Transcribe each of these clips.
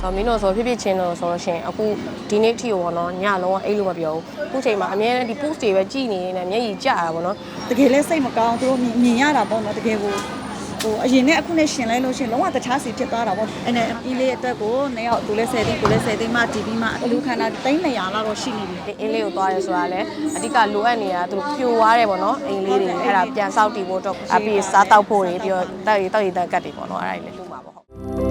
ဆိုတော့မင်းတို့ဆိုဖြစ်ဖြစ်ချင်းလို့ဆိုလို့ရှိရင်အခုဒီနေ့ထိကိုပေါ့နော်ညလုံးဝအိတ်လို့မပြောဘူးအခုချိန်မှာအများနဲ့ဒီ post တွေပဲကြည်နေနေမျက်ရည်ကျတာပေါ့နော်တကယ်လဲစိတ်မကောင်းသူတို့မြင်မြင်ရတာပေါ့နော်တကယ်ကိုဟိုအရင်နဲ့အခုနဲ့ရှင်လိုက်လို့ရှရင်လုံးဝတခြားစီဖြစ်သွားတာပေါ့အဲ့နဲ့အီးလေးအတွက်ကိုနှစ်ယောက်သူလဲ10သိန်းကိုလဲ10သိန်းမှတီးပြီးမှအလူခန္ဓာ300လောက်တော့ရှိနေပြီဒီအင်းလေးကိုသွားရဲဆိုတာလည်းအဓိကလိုအပ်နေတာသူတို့ပြိုသွားတယ်ပေါ့နော်အိမ်လေးတွေအဲ့ဒါပြန်ဆောက်တည်ဖို့တော့အပြီးစားတောက်ဖို့တွေပြီးတော့တောက်ရည်တောက်ရည်တက်ကတ်တွေပေါ့နော်အဲ့ဒါတွေလည်းလုပ်မှာပေါ့ဟုတ်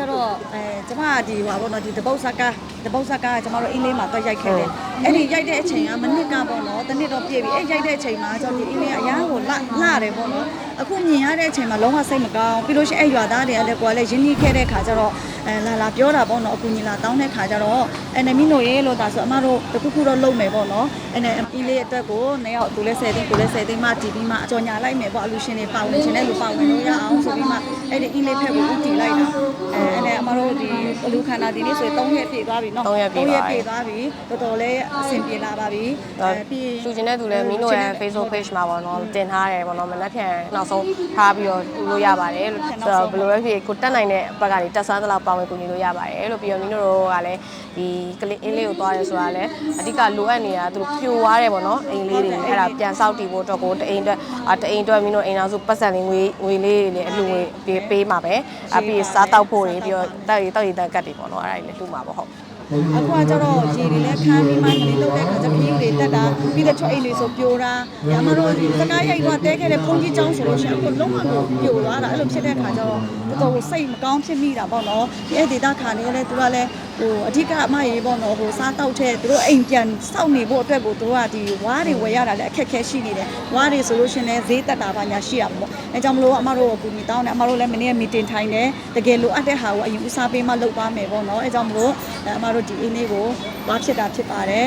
ကကျတော့အဲကျမကဒီဟိုပါပေါ့နော်ဒီတပုတ်ဆက်ကတပုတ်ဆက်ကကျမတို့အင်းလေးမှာတော့ရိုက်ခဲ့တယ်အဲ့ဒီရိုက်တဲ့အချိန်ကမနစ်ကပေါ့နော်တစ်နှစ်တော့ပြည့်ပြီအဲ့ရိုက်တဲ့အချိန်မှာကျတော့ဒီအင်းလေးကအရန်ကိုလှလှတယ်ပေါ့နော် အခုမြင်ရတဲ့အချိန်မှာလုံးဝစိတ်မကောင်းပြီးလို့ရှိရင်အဲ့ရွာသားတွေကလည်းကိုယ်ကလည်းရင်းနှီးခဲ့တဲ့ခါကျတော့အဲလာလာပြောတာပေါ့နော်အခုညီလာတောင်းတဲ့ခါကျတော့အဲ့နဲ့မင်းတို့ရေးလို့ဒါဆိုအမတို့တခုခုတော့လုပ်မယ်ပေါ့နော်အဲ့နဲ့အင်းလေးအတွက်ကိုနှစ်ယောက်သူလဲ10သိန်းကိုလဲ10သိန်းမှတီးပြီးမှအကြော်ညာလိုက်မယ်ပေါ့အလူရှင်တွေပါဝင်ခြင်းနဲ့လူပါဝင်လို့ရအောင်ဆိုပြီးမှအဲ့ဒီအင်းလေးဖက်ကိုဦးတည်လိုက်တာအဲအဲ့နဲ့အမတို့ဒီအလူခန္ဓာဒီနေ့ဆိုရင်3ရက်ပြည့်သွားပြီနော်3ရက်ပြည့်သွားပြီပြည့်သွားပြီတော်တော်လေးအဆင်ပြေလာပါပြီအဲပြီးရင်လူချင်းတဲ့သူလည်းမင်းတို့ရဲ့ Facebook page မှာပေါ့နော်တင်ထားတယ်ပေါ့နော်မနက်ဖြန်နောက်ဆုံးထားပြီးတော့လူလို့ရပါတယ်လို့ဆိုတော့ဘယ်လိုပဲဖြစ်ကိုတက်နိုင်တဲ့ဘက်ကနေတက်ဆန်းသလောက်ပါဝင်ကူညီလို့ရပါတယ်လို့ပြီးတော့မင်းတို့ကလည်းဒီကလေးအင်းလေးကိုသွားရဲဆိုတာလည်းအဓိကလိုအပ်နေတာသူတို့ပြိုသွားတယ်ပေါ့နော်အိမ်လေးတွေအဲ့ဒါပြန်ဆောက်တည်ဖို့တော့ကိုတအိမ်အတွက်အတအိမ်အတွက်မင်းတို့အိမ်အောင်စုပတ်စံလေးငွေငွေလေးတွေလည်းအလှငွေပေးပေးမှာပဲအပြီးစားတောက်ဖို့တွေပြီးတော့တောက်ရည်တောက်ရည်တက်ကတ်တွေပေါ့နော်အဲ့ဒါတွေလည်းတူမှာပေါ့ဟုတ် အခုကကျတော့ရေတွေလည်းခမ်းပြီးမှမလေးလုပ်တဲ့ခါကျခရီးတွေတက်တာပြီးတော့ချွတ်အိမ်တွေဆိုပြိုတာညမတို့စကားရိုက်တော့တဲခဲ့တဲ့ဖုန်ကြီးကျောင်းဆိုလို့ရှိရင်အခုလုံးဝကိုပြိုသွားတာအဲ့လိုဖြစ်တဲ့ခါကျတော့တော်တော်စိတ်မကောင်းဖြစ်မိတာပေါ့နော်ဒီအဲ့ဒေတာခါနေလည်းသူကလည်း ဟိုအဓိကအမရေပေါ့နော်ဟိုစားတောက်တဲ့သူတို့အိမ်ပြန်စောင့်နေဖို့အတွက်ကိုသူတို့ကဒီဝါးတွေဝယ်ရတာလည်းအခက်ခဲရှိနေတယ်ဝါးတွေဆိုလို့ရှိရင်လည်းဈေးတက်တာပါညာရှိရမှာပေါ့အဲကြောင့်မလို့အမတို့ကကူညီတောင်းတယ်အမတို့လည်းမနေ့ကမီတင်ထိုင်တယ်တကယ်လိုအပ်တဲ့ဟာကိုအရင်ဦးစားပေးမှလုပ်သွားမယ်ပေါ့နော်အဲကြောင့်မလို့အမတို့ဒီအင်းလေးကိုဝါဖြစ်တာဖြစ်ပါတယ်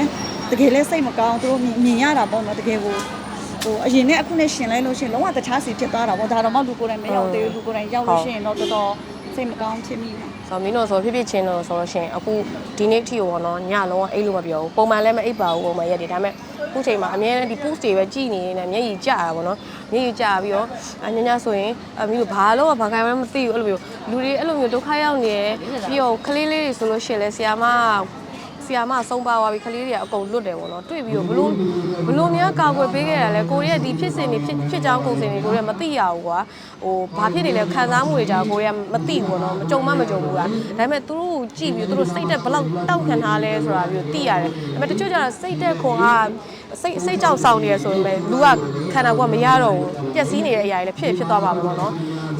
တကယ်လဲစိတ်မကောင်းသူတို့မြင်ရတာပေါ့နော်တကယ်ကိုဟိုအရင်နဲ့အခုနဲ့ရှင်လိုက်လို့ရှိရင်လုံးဝတခြားစီဖြစ်သွားတာပေါ့ဒါတော့မှလူကိုယ်တိုင်မရောက်သေးဘူးလူကိုယ်တိုင်ရောက်လို့ရှိရင်တော့တော်တော် စိတ်မကောင်းဖြစ်မိမှာဆိုတော့မင်းတို့ဆိုဖြစ်ဖြစ်ချင်းလို့ဆိုလို့ရှိရင်အခုဒီနေ့ထိကိုပေါ့နော်ညလုံးဝအိတ်လို့မပြောဘူးပုံမှန်လည်းမအိပ်ပါဘူးပုံမှန်ရက်တွေဒါပေမဲ့အခုချိန်မှာအများနဲ့ဒီ post တွေပဲကြည်နေနေမျက်ရည်ကျတာပေါ့နော်မျက်ရည်ကျပြီးတော့အညညဆိုရင်အမီးတို့ဘာလို့ဘာခိုင်းမှမသိဘူးအဲ့လိုမျိုးလူတွေအဲ့လိုမျိုးဒုက္ခရောက်နေရပြီးတော့ကလေးလေးတွေဆိုလို့ရှိရင်လည်းဆရာမ ဆရာမဆုံးပါသွားပြီကလေးတွေကအကုန်လွတ်တယ်ပေါ့နော်တွေ့ပြီးတော့ဘလို့ဘလို့များကာကွယ်ပေးခဲ့ရလဲကိုရီးယားဒီဖြစ်စဉ်တွေဖြစ်ဖြစ်ကြောင်းကုန်စင်တွေကိုရီးယားမသိရဘူးကွာဟိုဘာဖြစ်နေလဲခံစားမှုတွေကြောင့်ကိုရီးယားမသိဘူးပေါ့နော်မကြုံမှမကြုံဘူးလားဒါပေမဲ့သူတို့ကိုကြည့်ပြီးသူတို့စိတ်တက်ဘလောက်တောက်ခံထားလဲဆိုတာမျိုးသိရတယ်ဒါပေမဲ့တချို့ကျတော့စိတ်တက်ခွန်ကစိတ်စိတ်ကြောက်ဆောင်နေရဆိုရင်ပဲလူကခန္ဓာကိုယ်ကမရတော့ဘူးပျက်စီးနေတဲ့အရာတွေလည်းဖြစ်ဖြစ်သွားပါမှာပေါ့နော်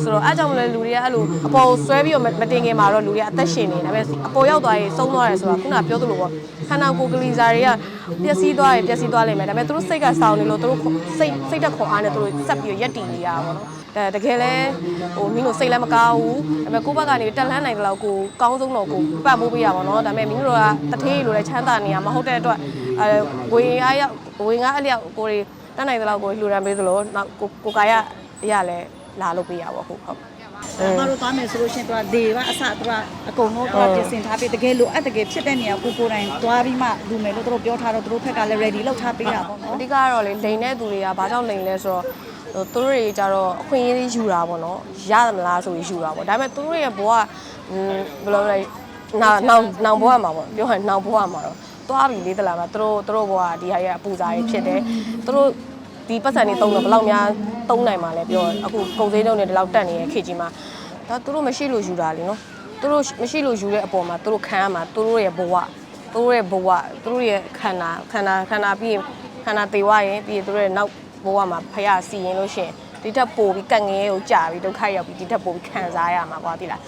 ဆိုတော့အားကြောင့်မလဲလူတွေကအဲ့လိုအပေါ်ဆွဲပြီးတော့မတင်ခင်မှာတော့လူတွေကအသက်ရှင်နေဒါပေမဲ့အပေါ်ရောက်သွားရင်ဆုံးသွားတယ်ဆိုတာခုနပြောသလိုပေါ့ခန္ဓာကိုယ်ကလေးစားတွေကပျက်စီးသွားရင်ပျက်စီးသွားလိမ့်မယ်ဒါပေမဲ့သူတို့စိတ်ကစောင်းနေလို့သူတို့စိတ်စိတ်တက်ခွန်အားနဲ့သူတို့ဆက်ပြီးရက်တည်နေရတာပေါ့နော်ဒါတကယ်လဲဟိုမင်းတို့စိတ်လည်းမကောင်းဘူးဒါပေမဲ့ကိုယ့်ဘက်ကနေတက်လှမ်းနိုင်တယ်လို့ကိုကောင်းဆုံးတော့ကိုပတ်ဖို့ပေးရပါတော့ဒါပေမဲ့မင်းတို့ကတထေးလိုလည်းချမ်းသာနေရမဟုတ်တဲ့အတွက်အဲဝေအားရောက်ဝေငါအလျောက်ကိုတွေတက်နိုင်တယ်လို့ကိုလှူဒန်းပေးသလိုနောက်ကိုကိုကာယအရာလည်း လာလို့ပေးရပါဟုတ်ဟုတ်အမတို့သွားမယ်ဆိုလို့ရှိရင်သူကလေပါအစသူကအကုန်လုံးသူကပြင်ဆင်ထားပြီးတကယ်လိုအပ်တကယ်ဖြစ်တဲ့နေရာကိုကိုယ်တိုင်သွားပြီးမှလူမယ်လို့သူတို့ပြောထားတော့သူတို့ဘက်ကလည်း ready လုပ်ထားပေးတာပေါ့နော်အဓိကတော့လေလိန်တဲ့သူတွေကဘာကြောင့်လိန်လဲဆိုတော့ဟိုသူတို့တွေကြတော့အခွင့်အရေးယူတာပေါ့နော်ရတယ်မလားဆိုပြီးယူတာပေါ့ဒါပေမဲ့သူတို့ရဲ့ဘဝကอืมဘယ်လိုလဲနောင်နောင်နောင်ဘဝမှာပေါ့ပြောရင်နောင်ဘဝမှာတော့သွားပြီလေးတလားမှာသူတို့သူတို့ဘဝကဒီဟာရဲ့အပူစားတွေဖြစ်တယ်သူတို့ ဒီပတ်စံတွေတုံးတော့ဘယ်လောက်များတုံးနိုင်မှာလဲပြောအခုကုန်စည်တုံးတွေဒီလောက်တက်နေတဲ့ခေတ်ကြီးမှာဒါသူတို့မရှိလို့ယူတာလေနော်သူတို့မရှိလို့ယူတဲ့အပေါ်မှာသူတို့ခံရမှာသူတို့ရဲ့ဘဝသူတို့ရဲ့ဘဝသူတို့ရဲ့ခန္ဓာခန္ဓာခန္ဓာပြီးရင်ခန္ဓာသေဝရင်ပြီးရင်သူတို့ရဲ့နောက်ဘဝမှာဖယားစီရင်လို့ရှိရင်ဒီထက်ပိုပြီးကန့်ငဲကိုကြာပြီးဒုက္ခရောက်ပြီးဒီထက်ပိုပြီးခံစားရမှာကွာတိလား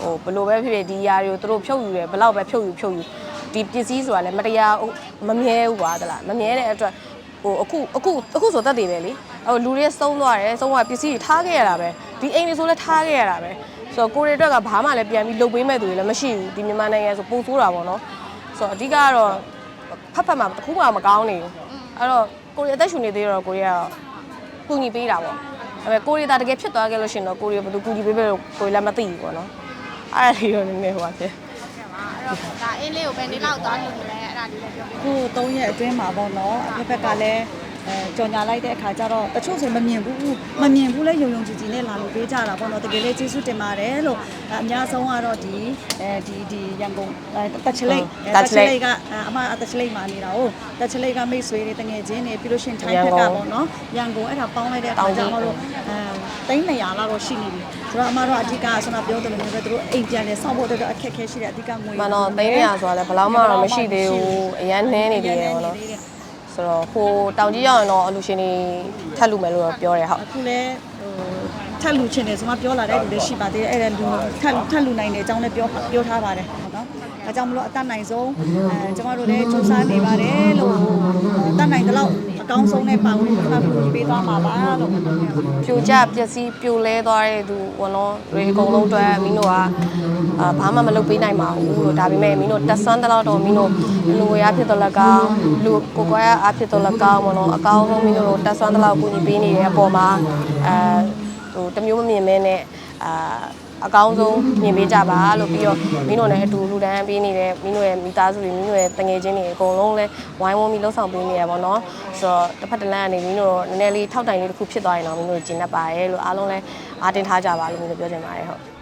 ဟိုဘလို့ပဲဖြစ်ဖြစ်ဒီຢာတွေကိုသူတို့ဖြုတ်ယူတယ်ဘလောက်ပဲဖြုတ်ယူဖြုတ်ယူဒီပစ္စည်းဆိုတာလည်းမတရားမမြဲဘူးကွာတလားမမြဲတဲ့အတွက် ဟိုအခုအခုအခုဆိုတတ်တယ်ပဲလေဟိုလူတွေစုံသွားတယ်စုံသွားပစ္စည်းတွေထားခဲ့ရတာပဲဒီအိမ်တွေဆိုလည်းထားခဲ့ရတာပဲဆိုတော့ကိုရီအတွက်ကဘာမှလည်းပြန်ပြီးလုပ်ပေးမဲ့သူတွေလည်းမရှိဘူးဒီမြန်မာနိုင်ငံဆိုပုံဆိုးတာပေါ့နော်ဆိုတော့အဓိကကတော့ဖတ်ဖတ်မှာတစ်ခုမှမကောင်းနေဘူးအဲ့တော့ကိုရီအသက်ရှူနေသေးတော့ကိုရီကတော့ကူညီပေးတာပေါ့ဒါပေမဲ့ကိုရီဒါတကယ်ဖြစ်သွားခဲ့လို့ရှင်တော့ကိုရီကဘယ်သူကူညီပေးပဲလို့ကိုရီလည်းမသိဘူးပေါ့နော်အဲ့ဒါလေးတော့နည်းနည်းဟိုပါဖြစ် ဒါအင်းလေးကိုပဲနေလောက်သွားလို့လဲအဲ့ဒါလေးလည်းပြောပြခု3ရက်အတွင်းမှာပေါ့နော်အဖက်ဖက်ကလည်း အဲကြော်ညာလိုက်တဲ့အခါကျတော့တချို့ဆိုမမြင်ဘူးမမြင်ဘူးလဲယုံယုံကြည်ကြည်နဲ့လာလို့ပေးကြတာပေါ့နော်တကယ်လေးကျေးဇူးတင်ပါတယ်လို့အများဆုံးကတော့ဒီအဲဒီဒီရန်ကုန်တက်ချလိတ်တက်ချလိတ်ကအမတက်ချလိတ်မှာနေတာဟုတ်တက်ချလိတ်ကမိတ်ဆွေတွေတငယ်ချင်းတွေပြီးလို့ရှင်ထိုင်းဘက်ကပေါ့နော်ရန်ကုန်အဲ့ဒါပေါင်းလိုက်တဲ့အခါကျတော့တို့အဲတိန်း200လောက်တော့ရှိနေပြီဆိုတော့အမတို့အဓိကဆန္ဒပြောတယ်လို့မျိုးပဲသူတို့အိမ်ပြန်လဲစောင့်ဖို့အတွက်အခက်အခဲရှိတယ်အဓိကငွေမှန်တော့သိန်းရဆိုတာလည်းဘယ်လောက်မှတော့မရှိသေးဘူးအရန်နှင်းနေသေးတယ်ပေါ့နော် ဆိုတော့ဟိုတောင်ကြီးရောက်ရင်တော့အလူရှင်တွေထပ်လူမယ်လို့တော့ပြောတယ်ဟုတ်အခုလည်းဟိုထက်လူချင်တယ်ဆိုမှပြောလာတဲ့လူတွေရှိပါသေးတယ်အဲ့ဒါလူထက်ထက်လူနိုင်တဲ့အကြောင်းလည်းပြောပြောထားပါတယ် ဟုတ်နော်အဲကြောင့်မလို့အတတ်နိုင်ဆုံးအဲကျမတို့လည်းစူးစမ်းနေပါတယ်လို့အတတ်နိုင်တဲ့လောက်အကောင်းဆုံးနဲ့ပါဝင်ပြီးမှပေးသွားမှာပါလို့ပြိုကျပျက်စီးပြိုလဲသွားတဲ့သူဘောနော်တွေအကုန်လုံးအတွက်မင်းတို့ကအာဘာမှမလုပ်ပေးနိုင်ပါဘူးလို့ဒါပေမဲ့မင်းတို့တက်ဆန်းတဲ့လောက်တော့မင်းတို့လူဝရဖြစ်တော့လည်းကောင်းလူကိုကွာအားဖြစ်တော့လည်းကောင်းဘောနော်အကောင်းဆုံးမင်းတို့တက်ဆန်းတဲ့လောက်ကိုညီပေးနေတဲ့အပေါ်မှာအဲဟိုတမျိုးမမြင်မဲနဲ့အာ အကောင်းဆုံးမြင်ပေးကြပါလို့ပြီးတော့မင်းတို့လည်းအတူလူတန်းပေးနေတဲ့မင်းတို့ရဲ့မိသားစုတွေမင်းတို့ရဲ့တငယ်ချင်းတွေအကုန်လုံးလဲဝိုင်းဝန်းပြီးလှုပ်ဆောင်ပေးနေရပါတော့ဆိုတော့တစ်ဖက်တစ်လမ်းကနေမင်းတို့နည်းနည်းလေးထောက်တိုင်လေးတစ်ခုဖြစ်သွားရင်တော့မင်းတို့ကျင်တတ်ပါရဲ့လို့အားလုံးလဲအားတင်ထားကြပါလို့မင်းတို့ပြောချင်ပါတယ်ဟုတ်